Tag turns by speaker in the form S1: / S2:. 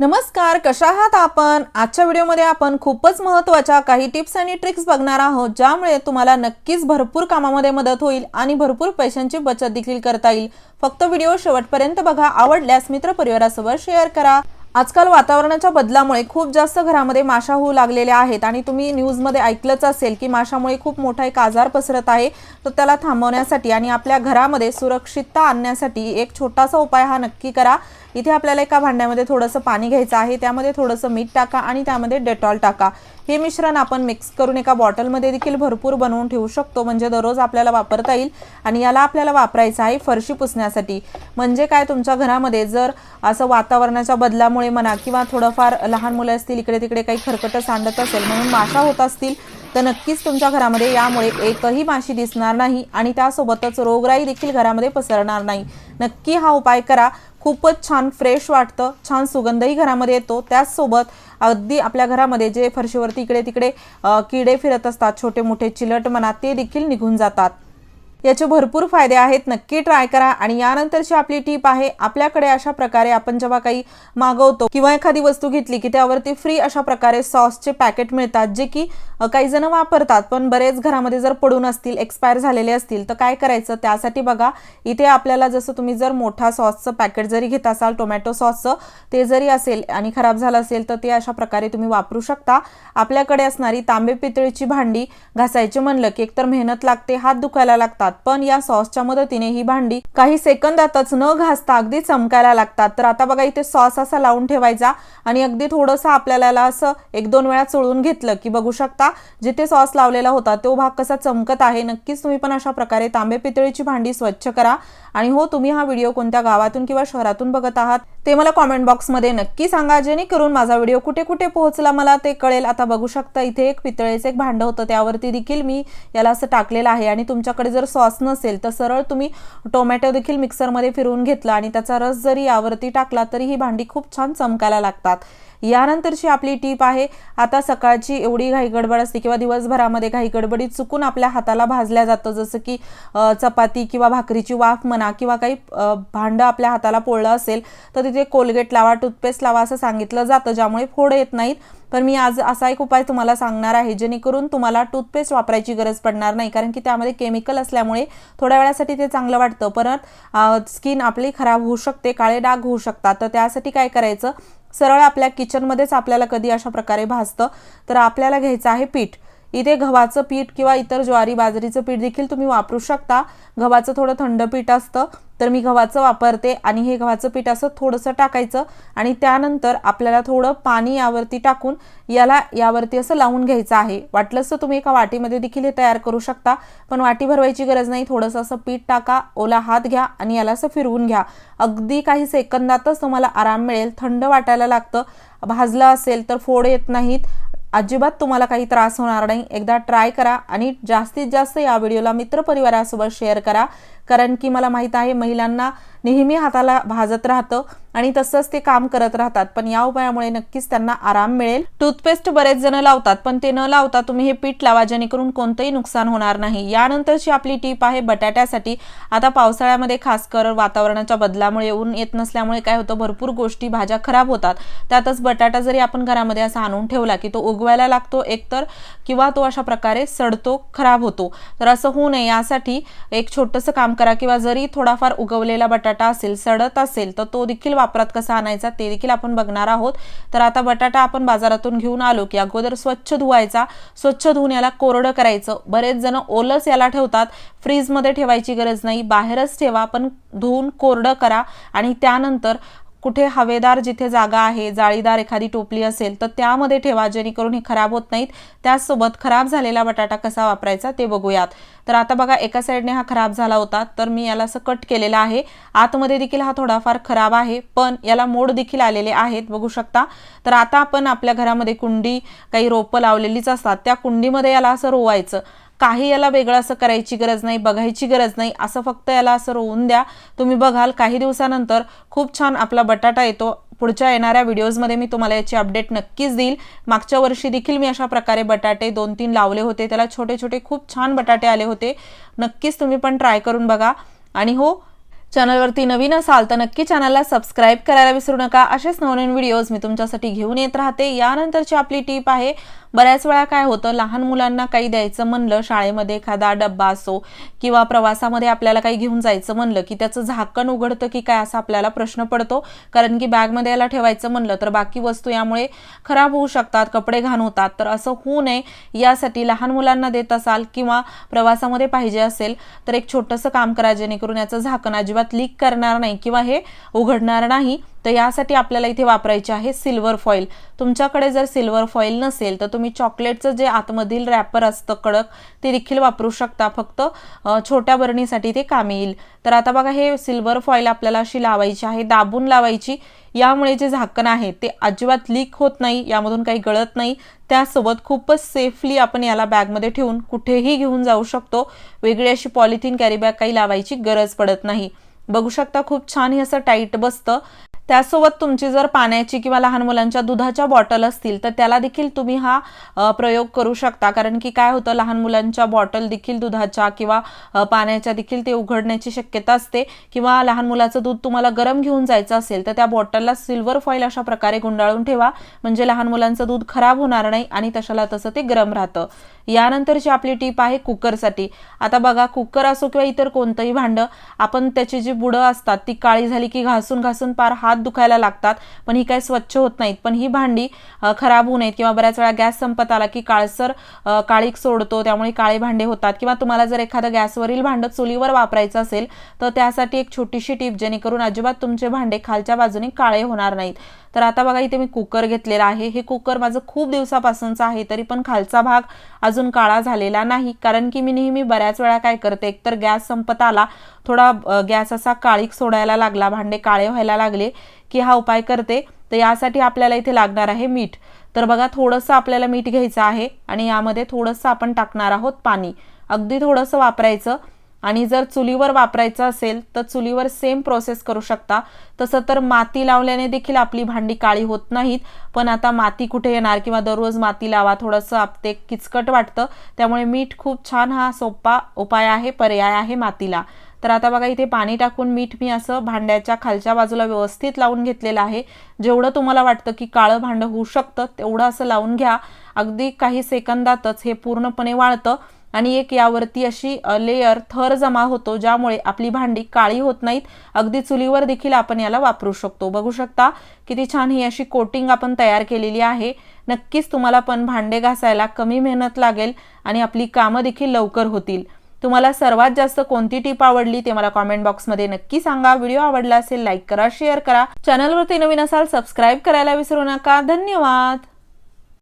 S1: नमस्कार कशा आहात आपण? आजच्या व्हिडिओमध्ये आपण खूपच महत्त्वाच्या काही टिप्स आणि ट्रिक्स बघणार आहोत ज्यामुळे तुम्हाला नक्कीच भरपूर कामामध्ये मदत होईल आणि भरपूर पैशांची बचत देखील करता येईल. फक्त व्हिडिओ शेवटपर्यंत बघा आवडल्यास मित्रपरिवारासोबत शेअर करा. आजकाल वातावरणाच्या बदलामुळे खूप जास्त घरामध्ये माशा होऊ लागलेल्या आहेत आणि तुम्ही न्यूजमध्ये ऐकलंच असेल की माशामुळे खूप मोठा एक आजार पसरत आहे. तर त्याला थांबवण्यासाठी आणि आपल्या घरामध्ये सुरक्षितता आणण्यासाठी एक छोटासा उपाय हा नक्की करा. इथे आपल्याला एका भांड्यामध्ये थोडंसं पाणी घ्यायचं आहे त्यामध्ये थोडंसं मीठ टाका आणि त्यामध्ये डेटॉल टाका. हे मिश्रण आपण मिक्स करून एका बॉटलमध्ये देखील भरपूर बनवून ठेवू शकतो म्हणजे दररोज आपल्याला वापरता येईल आणि याला आपल्याला वापरायचं आहे फरशी पुसण्यासाठी. म्हणजे काय तुमच्या घरामध्ये जर असं वातावरणाच्या बदलामुळे म्हणा किंवा थोडंफार लहान मुलं असतील इकडे तिकडे काही खरकटं सांडत असेल म्हणून माशा होत असतील तर नक्कीच तुमच्या घरामध्ये यामुळे एकही माशी दिसणार नाही आणि त्यासोबतच रोगराई देखील घरामध्ये पसरणार नाही. नक्की हा उपाय करा. खूपच छान फ्रेश वाटतं छान सुगंधही घरामध्ये येतो. त्याचसोबत अगदी आपल्या घरामध्ये जे फरशीवरती इकडे तिकडे किडे फिरत असतात छोटे मोठे चिलट म्हणा ते देखील निघून जातात. याचे भरपूर फायदे आहेत. नक्की ट्राय करा आणि यानंतरची आपली टीप आहे आपल्याकडे अशा प्रकारे आपण जेव्हा काही मागवतो किंवा एखादी वस्तू घेतली की त्यावरती फ्री अशा प्रकारे सॉसचे पॅकेट मिळतात जे की काही जण वापरतात पण बरेच घरामध्ये जर पडून असतील एक्सपायर झालेले असतील तर काय करायचं? त्यासाठी बघा इथे आपल्याला जसं तुम्ही जर मोठा सॉसचं पॅकेट जरी घेत असाल टोमॅटो सॉसचं ते जरी असेल आणि खराब झालं असेल तर ते अशा प्रकारे तुम्ही वापरू शकता. आपल्याकडे असणारी तांबे पितळीची भांडी घासायची म्हणलं की एकतर मेहनत लागते हात दुखायला लागतात. पण या सॉसच्या मदतीने ही भांडी काही सेकंदातच न घासता अगदी चमकायला लागतात. तर आता बघा इथे सॉस असा लावून ठेवायचा आणि अगदी थोडंसं आपल्याला याला असं एक दोन वेळा चोळून घेतलं की बघू शकता जिथे सॉस लावलेला होता तो भाग कसा चमकत आहे. नक्कीच तुम्ही पण अशा प्रकारे तांबे पितळीची भांडी स्वच्छ करा. आणि हो तुम्ही हा व्हिडिओ कोणत्या गावातून किंवा शहरातून बघत आहात ते मला कॉमेंट बॉक्समध्ये नक्की सांगा. जेणेकरून माझा व्हिडिओ कुठे कुठे पोहोचला मला ते कळेल. आता बघू शकता इथे एक पितळेचं एक भांडं होतं त्यावरती देखील मी याला असं टाकलेलं आहे. आणि तुमच्याकडे जर सॉस सॉस नसेल तर सरळ तुम्ही टोमॅटो देखील मिक्सरमध्ये फिरवून घेतला आणि त्याचा रस जरी यावरती टाकला तरी ही भांडी खूप छान चमकायला लागतात. यानंतरची आपली टीप आहे आता सकाळची एवढी घाई गडबड असते किंवा दिवसभरामध्ये घाई गडबडीत चुकून आपल्या हाताला भाजल्या जातं जसं की चपाती किंवा भाकरीची वाफ म्हणा किंवा काही भांडं आपल्या हाताला पोळलं असेल तर तिथे कोलगेट लावा टूथपेस्ट लावा असं सांगितलं जातं ज्यामुळे फोड येत नाहीत. पण मी आज असा एक उपाय तुम्हाला सांगणार आहे जेणेकरून तुम्हाला टूथपेस्ट वापरायची गरज पडणार नाही कारण की त्यामध्ये केमिकल असल्यामुळे थोड्या वेळासाठी ते चांगलं वाटतं. परत स्किन आपली खराब होऊ शकते काळे डाग होऊ शकतात. तर त्यासाठी काय करायचं सरळ आपल्या किचनमध्येच आपल्याला कधी अशा प्रकारे भाजतं तर आपल्याला घ्यायचं आहे पीठ. इथे गव्हाचं पीठ किंवा इतर ज्वारी बाजरीचं पीठ देखील तुम्ही वापरू शकता. गव्हाचं थोडं थंड पीठ असतं तर मी गव्हाचं वापरते आणि हे गव्हाचं पीठ असं थोडंसं टाकायचं आणि त्यानंतर आपल्याला थोडं पाणी यावरती टाकून याला यावरती असं लावून घ्यायचं आहे. वाटलंच तर तुम्ही एका वाटीमध्ये देखील हे तयार करू शकता पण वाटी भरवायची गरज नाही. थोडंसं असं पीठ टाका ओला हात घ्या आणि याला असं फिरवून घ्या. अगदी काही सेकंदातच तुम्हाला आराम मिळेल. थंड वाटायला लागतं. भाजलं असेल तर फोड येत नाहीत. अजिबात तुम्हाला काही त्रास होणार नाही. एकदा ट्राय करा आणि जास्तीत जास्त या व्हिडिओला मित्रपरिवारासोबत शेअर करा. कारण की मला माहीत आहे महिलांना नेहमी हाताला भाजत राहतं. आणि तसंच ते काम करत राहतात. पण या उपायामुळे नक्कीच त्यांना आराम मिळेल. टूथपेस्ट बरेच जण लावतात पण ते न लावता तुम्ही हे पीठ लावा जेणेकरून कोणतंही नुकसान होणार नाही. यानंतरची आपली टीप आहे बटाट्यासाठी. आता पावसाळ्यामध्ये खास कर वातावरणाच्या बदलामुळे ऊन येत नसल्यामुळे काय होतं भरपूर गोष्टी भाज्या खराब होतात. त्यातच बटाटा जरी आपण घरामध्ये असा आणून ठेवला की तो उगवायला लागतो एकतर किंवा तो अशा प्रकारे सडतो खराब होतो. तर असं होऊ नये. यासाठी एक छोटंसं काम करा किंवा जरी थोडाफार उगवलेला बटाटा असेल सडत असेल तर तो देखील वापरात कसा आणायचा ते देखील आपण बघणार आहोत. तर आता बटाटा आपण बाजारातून घेऊन आलो की अगोदर स्वच्छ धुवायचा. स्वच्छ धुवून याला कोरडं करायचं. बरेच जण ओलच याला ठेवतात. फ्रीजमध्ये ठेवायची गरज नाही. बाहेरच ठेवा पण धुवून कोरडं करा. आणि त्यानंतर कुठे हवेदार जिथे जागा आहे जाळीदार एखादी टोपली असेल तर त्यामध्ये ठेवा जेणेकरून हे खराब होत नाहीत. त्याचसोबत खराब झालेला बटाटा कसा वापरायचा ते बघूयात. तर आता बघा एका साईडने हा खराब झाला होता तर मी याला असं कट केलेला आहे. आतमध्ये देखील हा थोडाफार खराब आहे पण याला मोड देखील आलेले आहेत बघू शकता. तर आता आपण आपल्या घरामध्ये कुंडी काही रोपं लावलेलीच असतात त्या कुंडीमध्ये याला असं रोवायचं. काही याला वेगळं असं करायची गरज नाही बघायची गरज नाही असं फक्त याला असं रोवून द्या. तुम्ही बघाल काही दिवसानंतर खूप छान आपला बटाटा येतो. पुढच्या येणाऱ्या व्हिडिओजमध्ये मी तुम्हाला याची अपडेट नक्कीच देईल. मागच्या वर्षी देखील मी अशा प्रकारे बटाटे दोन तीन लावले होते. त्याला छोटे छोटे खूप छान बटाटे आले होते. नक्कीच तुम्ही पण ट्राय करून बघा. आणि हो चॅनलवरती नवीन असाल तर नक्की चॅनलला सबस्क्राईब करायला विसरू नका. असेच नवनवीन व्हिडिओज मी तुमच्यासाठी घेऊन येत राहते. यानंतरची आपली टीप आहे बऱ्याच वेळा काय होतं लहान मुलांना काही द्यायचं म्हणलं शाळेमध्ये एखादा डब्बा असो किंवा प्रवासामध्ये आपल्याला काही घेऊन जायचं म्हणलं की त्याचं झाकण उघडतं की काय असा आपल्याला प्रश्न पडतो. कारण की बॅगमध्ये याला ठेवायचं म्हणलं तर बाकी वस्तू यामुळे खराब होऊ शकतात कपडे घाण होतात. तर असं होऊ नये. यासाठी लहान मुलांना देत असाल किंवा प्रवासामध्ये पाहिजे असेल तर एक छोटंसं काम करा जेणेकरून याचं झाकण अजिबात लीक करणार नाही किंवा हे उघडणार नाही. तर यासाठी आपल्याला इथे वापरायचे आहे सिल्वर फॉईल तुमच्याकडे जर सिल्वर फॉईल नसेल तर तुम्ही चॉकलेटचं जे आतमधील रॅपर असतं कडक ते देखील वापरू शकता. फक्त छोट्या बरणीसाठी ते कामी येईल. तर आता बघा हे सिल्वर फॉईल आपल्याला अशी लावायची आहे दाबून लावायची. यामुळे जे झाकण आहे ते अजिबात लीक होत नाही यामधून काही गळत नाही. त्यासोबत खूपच सेफली आपण याला बॅगमध्ये ठेवून कुठेही घेऊन जाऊ शकतो. वेगळी अशी पॉलिथिन कॅरीबॅग काही लावायची गरज पडत नाही. बघू शकता खूप छान हे असं टाईट बसतं. त्यासोबत तुमची जर पाण्याची किंवा लहान मुलांच्या दुधाच्या बॉटल असतील तर त्याला देखील तुम्ही हा प्रयोग करू शकता. कारण की काय होतं लहान मुलांच्या बॉटल देखील दुधाच्या किंवा पाण्याच्या देखील ते उघडण्याची शक्यता असते. किंवा लहान मुलाचं दूध तुम्हाला गरम घेऊन जायचं असेल तर त्या बॉटलला सिल्वर फॉईल अशा प्रकारे गुंडाळून ठेवा. म्हणजे लहान मुलांचं दूध खराब होणार नाही आणि तशाला तसं ते गरम राहतं. यानंतरची आपली टीप आहे कुकरसाठी. आता बघा कुकर असो किंवा इतर कोणतंही भांडं आपण त्याची जी बुडं असतात ती काळी झाली की घासून घासून पार हात दुखायला लागतात पण ही काही स्वच्छ होत नाहीत. पण ही भांडी खराब होऊ नयेत किंवा बऱ्याच वेळा गॅस संपत आला की काळसर काळीक सोडतो त्यामुळे काळे भांडे होतात. किंवा तुम्हाला जर एखादं गॅसवरील भांडं चुलीवर वापरायचं असेल तर त्यासाठी एक छोटीशी टीप जेणेकरून अजिबात तुमचे भांडे खालच्या बाजूने काळे होणार नाहीत. तर आता बघा इथे मी कुकर घेतलेला आहे. हे कुकर माझं खूप दिवसापासूनचं आहे तरी पण खालचा भाग अजून काळा झालेला नाही. कारण की मी नेहमी बऱ्याच वेळा काय करते एकतर गॅस संपत आला थोडा गॅस असा काळीक सोडायला लागला भांडे काळे व्हायला लागले की हा उपाय करते. तर यासाठी आपल्याला इथे लागणार आहे मीठ. तर बघा थोडंसं आपल्याला मीठ घ्यायचं आहे आणि यामध्ये थोडंसं आपण टाकणार आहोत पाणी. अगदी थोडंसं वापरायचं. आणि जर चुलीवर वापरायचं असेल तर चुलीवर सेम प्रोसेस करू शकता. तसं तर माती लावल्याने देखील आपली भांडी काळी होत नाहीत पण आता माती कुठे येणार किंवा दररोज माती लावा थोडंसं आप ते किचकट वाटतं. त्यामुळे मीठ खूप छान हा सोपा उपाय आहे पर्याय आहे मातीला. तर आता बघा इथे पाणी टाकून मीठ मी असं भांड्याच्या खालच्या बाजूला व्यवस्थित लावून घेतलेलं आहे. जेवढं तुम्हाला वाटतं की काळं भांडं होऊ शकतं तेवढं असं लावून घ्या. अगदी काही सेकंदातच हे पूर्णपणे वाळतं. आणि एक यावरती अशी लेयर थर जमा होतो ज्यामुळे आपली भांडी काळी होत नाहीत. अगदी चुलीवर देखील आपण याला वापरू शकतो. बघू शकता किती छान ही अशी कोटिंग आपण तयार केलेली आहे. नक्कीच तुम्हाला पण भांडे घासायला कमी मेहनत लागेल आणि आपली कामं देखील लवकर होतील. तुम्हाला सर्वात जास्त कोणती टीप आवडली ते मला कॉमेंट बॉक्समध्ये नक्की सांगा. व्हिडिओ आवडला असेल लाईक करा शेअर करा. चॅनलवरती नवीन असाल सबस्क्राईब करायला विसरू नका. धन्यवाद!